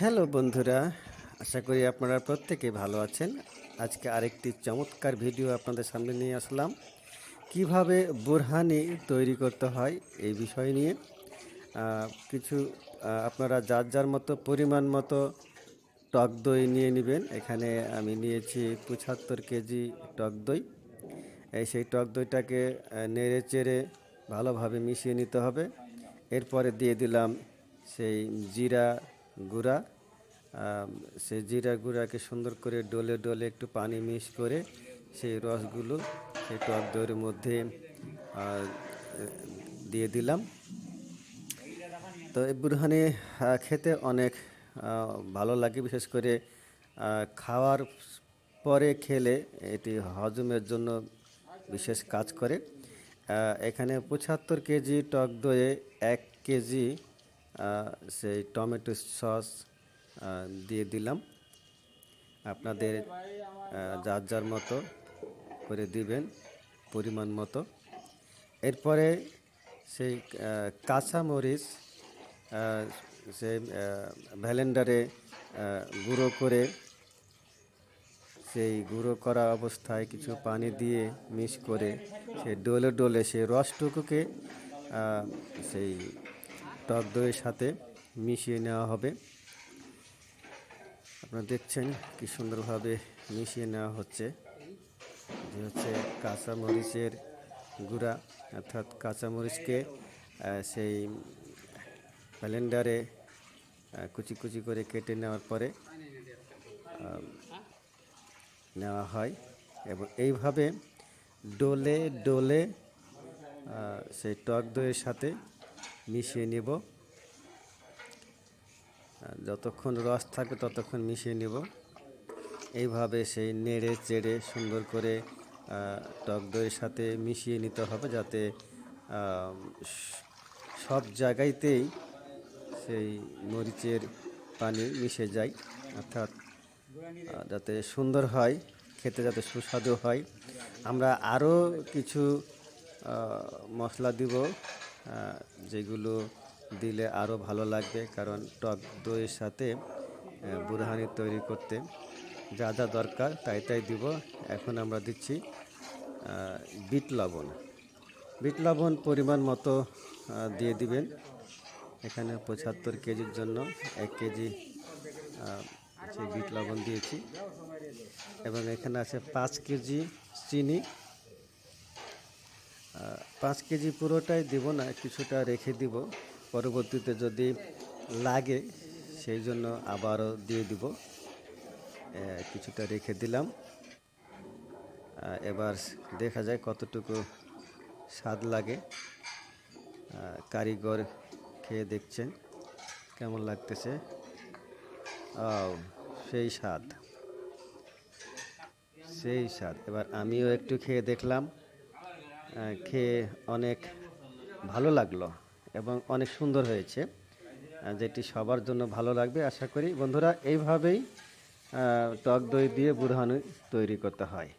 Hello বন্ধুরা, আশা করি আপনারা প্রত্যেকে ভালো আছেন। আজকে আরেকটি চমৎকার ভিডিও আপনাদের সামনে নিয়ে আসলাম। কীভাবে বুরহানি তৈরি করতে হয় এই বিষয় নিয়ে। কিছু আপনারা যার যার মতো পরিমাণ মতো টক দই নিয়ে নেবেন। এখানে আমি নিয়েছি পঁচাত্তর কেজি টক দই। এই সেই টক দইটাকে নেড়ে চেড়ে ভালোভাবে মিশিয়ে নিতে হবে। এরপরে দিয়ে দিলাম সেই জিরা গুঁড়া সেই জিরা গুঁড়াকে সুন্দর করে ডলে ডলে একটু পানি মিক্স করে সেই রসগুলো সেই টক দইয়ের মধ্যে দিয়ে দিলাম। তো এই বুরহানি খেতে অনেক ভালো লাগে। বিশেষ করে খাওয়ার পরে খেলে এটি হজমের জন্য বিশেষ কাজ করে। এখানে পঁচাত্তর কেজি টক দইয়ে এক কেজি সেই টমেটো সস দিয়ে দিলাম। আপনাদের যার যার মতো করে দিবেন, পরিমাণ মতো। এরপরে সেই কাঁচামরিচ সেই ভ্যালেন্ডারে গুঁড়ো করে, সেই গুঁড়ো করা অবস্থায় কিছু পানি দিয়ে মিক্স করে, সেই ডোলে ডোলে সেই রসটুকুকে সেই টক দইয়ের সাথে মিশিয়ে নেওয়া হবে। আপনারা দেখছেন কি সুন্দরভাবে মিশিয়ে নেওয়া হচ্ছে। যে হচ্ছে কাঁচা মরিচের গুঁড়া অর্থাৎ কাঁচা মরিচকে আহ, সেই ব্যালেন্ডারে কুচি কুচি করে কেটে নেওয়ার পরে নেওয়া হয়। এবং এইভাবে ডোলে ডোলে সেই টক দইয়ের সাথে মিশিয়ে নেব। যতক্ষণ রস থাকবে ততক্ষণ মিশিয়ে নেব। এইভাবে সেই নেড়ে চেড়ে সুন্দর করে টক দইয়ের সাথে মিশিয়ে নিতে হবে যাতে সব জায়গাতেই সেই মরিচের পানি মিশে যায়। অর্থাৎ যাতে সুন্দর হয়, খেতে যাতে সুস্বাদু হয়। আমরা আরও কিছু মশলা দিব। যেগুলো দিলে আরও ভালো লাগবে, কারণ টক দইয়ের সাথে বুরহানি তৈরি করতে যা যা দরকার তাই তাই দিব। এখন আমরা দিচ্ছি বিট লবণ। বিট লবণ পরিমাণ মতো দিয়ে দিবেন। এখানে পঁচাত্তর কেজির জন্য এক কেজি বিট লবণ দিয়েছি। এবং এখানে আছে পাঁচ কেজি চিনি। পাঁচ কেজি পুরোটাই দিব না, কিছুটা রেখে দিব। পরবর্তীতে যদি লাগে, সেই জন্য আবারও দিয়ে দিব। কিছুটা রেখে দিলাম। এবার দেখা যায় কতটুকু স্বাদ লাগে। কারিগর খেয়ে দেখছেন, কেমন লাগতেছে? সেই স্বাদ। সেই স্বাদ। এবার আমিও একটু খেয়ে দেখলাম। খেয়ে অনেক ভালো লাগল এবং অনেক সুন্দর হয়েছে যেটি সবার জন্য ভালো লাগবে আশা করি। বন্ধুরা, এইভাবেই টক দই দিয়ে বুড়হানি তৈরি করতে হয়।